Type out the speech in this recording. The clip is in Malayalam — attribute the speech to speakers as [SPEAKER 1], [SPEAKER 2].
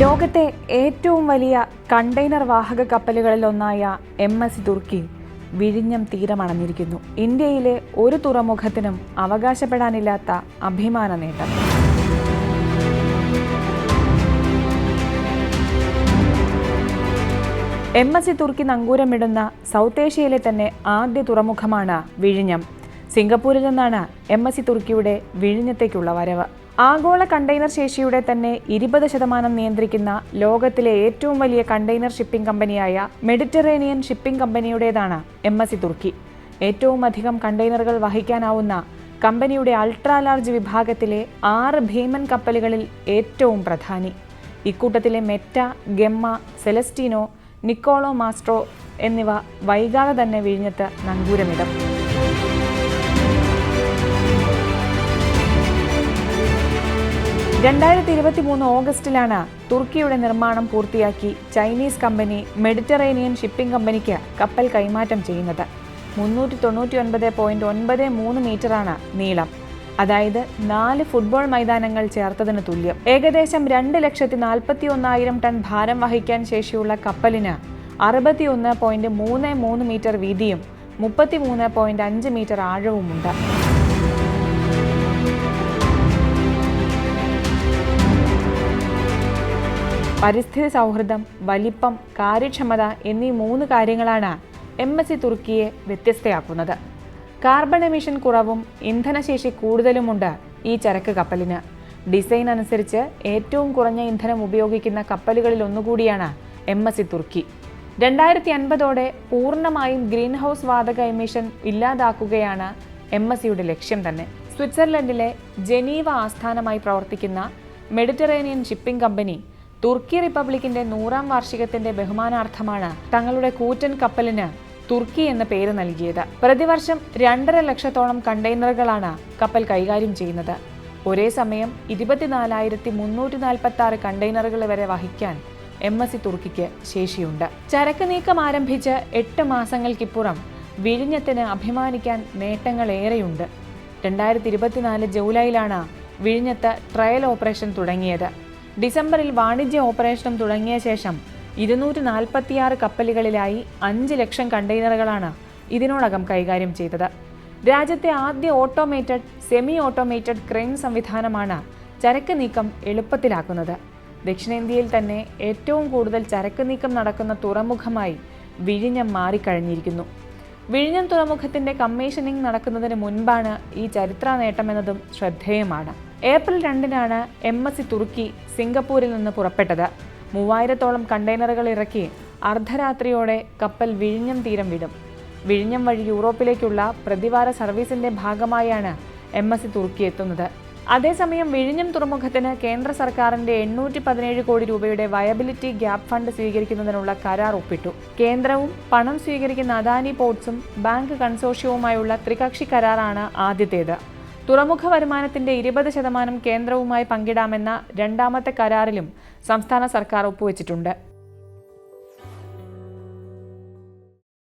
[SPEAKER 1] ലോകത്തെ ഏറ്റവും വലിയ കണ്ടെയ്നർ വാഹക കപ്പലുകളിലൊന്നായ എം എസ് തുർക്കി വിഴിഞ്ഞം തീരമണഞ്ഞിരിക്കുന്നു. ഇന്ത്യയിലെ ഒരു തുറമുഖത്തിനും അവകാശപ്പെടാനില്ലാത്ത അഭിമാന നേട്ടം. എം എസ് സി തുർക്കി നങ്കൂരമിടുന്ന സൗത്ത് ഏഷ്യയിലെ തന്നെ ആദ്യ തുറമുഖമാണ് വിഴിഞ്ഞം. സിംഗപ്പൂരിൽ നിന്നാണ് എം എസ് സി തുർക്കിയുടെ വിഴിഞ്ഞത്തേക്കുള്ള വരവ്. ആഗോള കണ്ടെയ്നർ ശേഷിയുടെ തന്നെ ഇരുപത് ശതമാനം നിയന്ത്രിക്കുന്ന ലോകത്തിലെ ഏറ്റവും വലിയ കണ്ടെയ്നർ ഷിപ്പിംഗ് കമ്പനിയായ മെഡിറ്ററേനിയൻ ഷിപ്പിംഗ് കമ്പനിയുടേതാണ് എം എസ് തുർക്കി. ഏറ്റവും അധികം കണ്ടെയ്നറുകൾ വഹിക്കാനാവുന്ന കമ്പനിയുടെ അൾട്രാ ലാർജ് വിഭാഗത്തിലെ ആറ് ഭീമൻ കപ്പലുകളിൽ ഏറ്റവും പ്രധാനി. ഇക്കൂട്ടത്തിലെ Meta Gemma Celestino Nicolo Mastro എന്നിവ വൈകാതെ തന്നെ വിഴിഞ്ഞത്ത് നങ്കൂരമിടും. രണ്ടായിരത്തി ഇരുപത്തി മൂന്ന് ഓഗസ്റ്റിലാണ് തുർക്കിയുടെ നിർമ്മാണം പൂർത്തിയാക്കി ചൈനീസ് കമ്പനി മെഡിറ്ററേനിയൻ ഷിപ്പിംഗ് കമ്പനിക്ക് കപ്പൽ കൈമാറ്റം ചെയ്യുന്നത്. മുന്നൂറ്റി തൊണ്ണൂറ്റി ഒൻപത് പോയിന്റ് ഒൻപത് മൂന്ന് മീറ്ററാണ് നീളം. അതായത് നാല് ഫുട്ബോൾ മൈതാനങ്ങൾ ചേർത്തതിന് തുല്യം. ഏകദേശം രണ്ട് ലക്ഷത്തി നാൽപ്പത്തി ഒന്നായിരം ടൺ ഭാരം വഹിക്കാൻ ശേഷിയുള്ള കപ്പലിന് അറുപത്തി ഒന്ന് പോയിന്റ് മൂന്ന് മൂന്ന് മീറ്റർ വീതിയും മുപ്പത്തി മൂന്ന് പോയിന്റ് അഞ്ച് മീറ്റർ ആഴവുമുണ്ട്. പരിസ്ഥിതി സൗഹൃദം വലിപ്പം കാര്യക്ഷമത എന്നീ മൂന്ന് കാര്യങ്ങളാണ് എം എസ് സി തുർക്കിയെ വ്യത്യസ്തയാക്കുന്നത്. കാർബൺ എമിഷൻ കുറവും ഇന്ധനശേഷി കൂടുതലുമുണ്ട് ഈ ചരക്ക് കപ്പലിന്. ഡിസൈൻ അനുസരിച്ച് ഏറ്റവും കുറഞ്ഞ ഇന്ധനം ഉപയോഗിക്കുന്ന കപ്പലുകളിൽ ഒന്നുകൂടിയാണ് എം എസ് സി തുർക്കി. രണ്ടായിരത്തി അൻപതോടെ പൂർണമായും ഗ്രീൻ ഹൗസ് വാതക എമിഷൻ ഇല്ലാതാക്കുകയാണ് എം എസ് സിയുടെ ലക്ഷ്യം തന്നെ. സ്വിറ്റ്സർലൻഡിലെ ജനീവ ആസ്ഥാനമായി പ്രവർത്തിക്കുന്ന മെഡിറ്ററേനിയൻ ഷിപ്പിംഗ് കമ്പനി തുർക്കി റിപ്പബ്ലിക്കിന്റെ നൂറാം വാർഷികത്തിന്റെ ബഹുമാനാർത്ഥമാണ് തങ്ങളുടെ കൂറ്റൻ കപ്പലിന് തുർക്കി എന്ന പേര് നൽകിയത്. പ്രതിവർഷം രണ്ടര ലക്ഷത്തോളം കണ്ടെയ്നറുകളാണ് കപ്പൽ കൈകാര്യം ചെയ്യുന്നത്. ഒരേ സമയം ഇരുപത്തിനാലായിരത്തി മുന്നൂറ്റി നാൽപ്പത്തി ആറ് കണ്ടെയ്നറുകൾ വരെ വഹിക്കാൻ എം എസ് സി തുർക്കിക്ക് ശേഷിയുണ്ട്. ചരക്ക് നീക്കം ആരംഭിച്ച് എട്ട് മാസങ്ങൾക്കിപ്പുറം വിഴിഞ്ഞത്തിന് അഭിമാനിക്കാൻ നേട്ടങ്ങളേറെയുണ്ട്. രണ്ടായിരത്തി ഇരുപത്തിനാല് ജൂലൈയിലാണ് വിഴിഞ്ഞത്ത് ട്രയൽ ഓപ്പറേഷൻ തുടങ്ങിയത്. ഡിസംബറിൽ വാണിജ്യ ഓപ്പറേഷനും തുടങ്ങിയ ശേഷം ഇരുന്നൂറ്റി നാൽപ്പത്തിയാറ് കപ്പലുകളിലായി അഞ്ച് ലക്ഷം കണ്ടെയ്നറുകളാണ് ഇതിനോടകം കൈകാര്യം ചെയ്തത്. രാജ്യത്തെ ആദ്യ ഓട്ടോമേറ്റഡ് സെമി ഓട്ടോമേറ്റഡ് ക്രെയിൻ സംവിധാനമാണ് ചരക്ക് നീക്കം എളുപ്പത്തിലാക്കുന്നത്. ദക്ഷിണേന്ത്യയിൽ തന്നെ ഏറ്റവും കൂടുതൽ ചരക്ക് നീക്കം നടക്കുന്ന തുറമുഖമായി വിഴിഞ്ഞം മാറിക്കഴിഞ്ഞിരിക്കുന്നു. വിഴിഞ്ഞം തുറമുഖത്തിന്റെ കമ്മീഷനിംഗ് നടക്കുന്നതിന് മുൻപാണ് ഈ ചരിത്ര നേട്ടമെന്നതും ശ്രദ്ധേയമാണ്. ഏപ്രിൽ രണ്ടിനാണ് എം എസ് സി തുർക്കി സിംഗപ്പൂരിൽ നിന്ന് പുറപ്പെട്ടത്. മൂവായിരത്തോളം കണ്ടെയ്നറുകൾ ഇറക്കി അർദ്ധരാത്രിയോടെ കപ്പൽ വിഴിഞ്ഞം തീരം വിടും. വിഴിഞ്ഞം വഴി യൂറോപ്പിലേക്കുള്ള പ്രതിവാര സർവീസിന്റെ ഭാഗമായാണ് എം എസ് സി തുർക്കി എത്തുന്നത്. അതേസമയം വിഴിഞ്ഞം തുറമുഖത്തിന് കേന്ദ്ര സർക്കാരിന്റെ എണ്ണൂറ്റി പതിനേഴ് കോടി രൂപയുടെ വയബിലിറ്റി ഗ്യാപ് ഫണ്ട് സ്വീകരിക്കുന്നതിനുള്ള കരാർ ഒപ്പിട്ടു. കേന്ദ്രവും പണം സ്വീകരിക്കുന്ന അദാനി പോർട്സും ബാങ്ക് കൺസോഷ്യവുമായുള്ള ത്രികക്ഷി കരാറാണ് ആദ്യത്തേത്. തുറമുഖ വരുമാനത്തിന്റെ ഇരുപത് ശതമാനം കേന്ദ്രവുമായി പങ്കിടാമെന്ന രണ്ടാമത്തെ കരാറിലും സംസ്ഥാന സർക്കാർ ഒപ്പുവെച്ചിട്ടുണ്ട്.